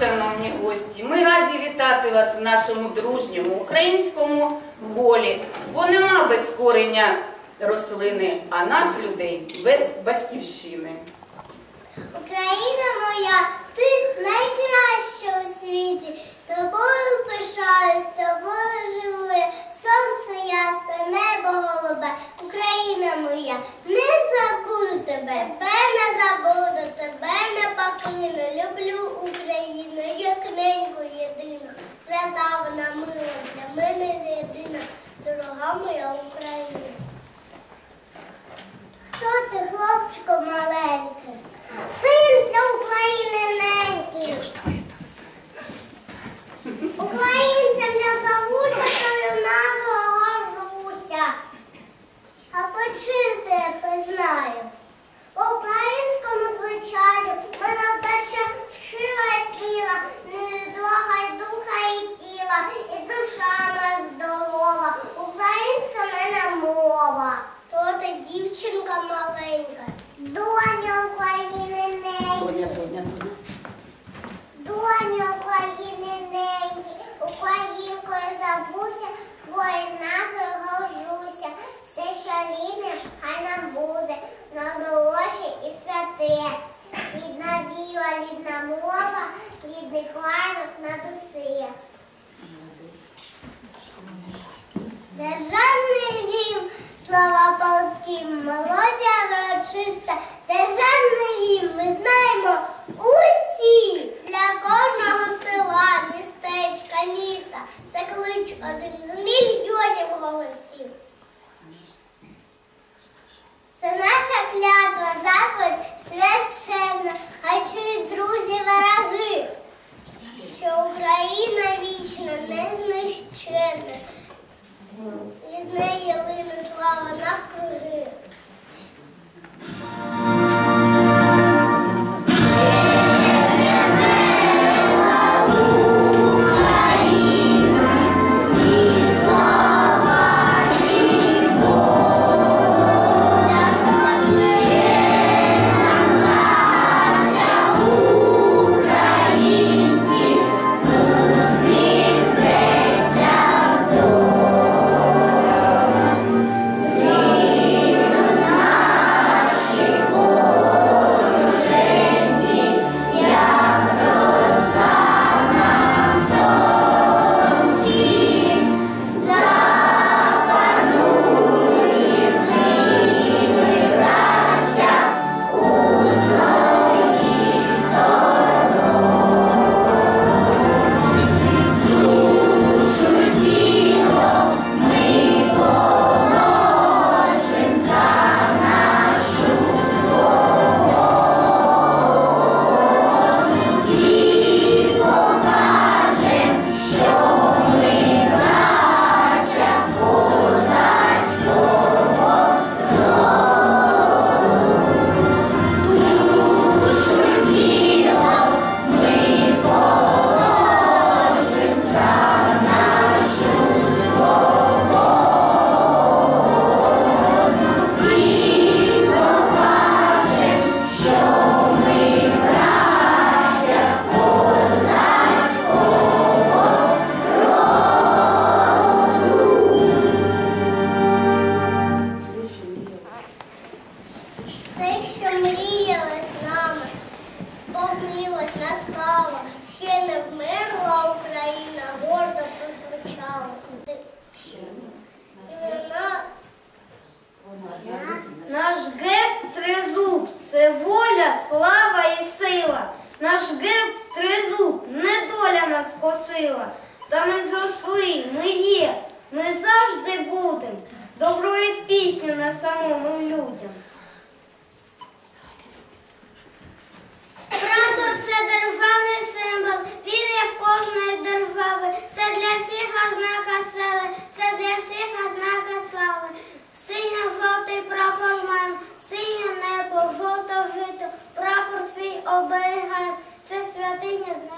шановні гості, ми раді вітати вас в нашому дружньому українському полі, бо нема без корення рослини, а нас, людей, без батьківщини. Свята вона мила, для мене єдина, дорога моя Україна. Хто ти, хлопчику маленький? Син для України ненький. Українцям я забуся, тою назву горжуся. А по чим ти я пізнаю? По українському звичаю мене It's a shaman. Слава палким, мелодія врочиста. Державний гімн ми знаємо усі для кожного села, містечка, міста. Це клич один з мільйонів голосів. Це наша клятва, заповідь священна, хай чують друзі вороги, що Україна вічна, незнищенна. Від неї лине слава навкруги. Нас. Та ми зросли, ми є, ми завжди будем. Доброї пісню на самому людям. Прапор це державний символ, він є в кожної держави. Це для всіх ознака сили, це для всіх ознака слави. Синьо-жовтий прапор маємо, синє небо, жовто жито, прапор свій оберігаємо. Це святиня з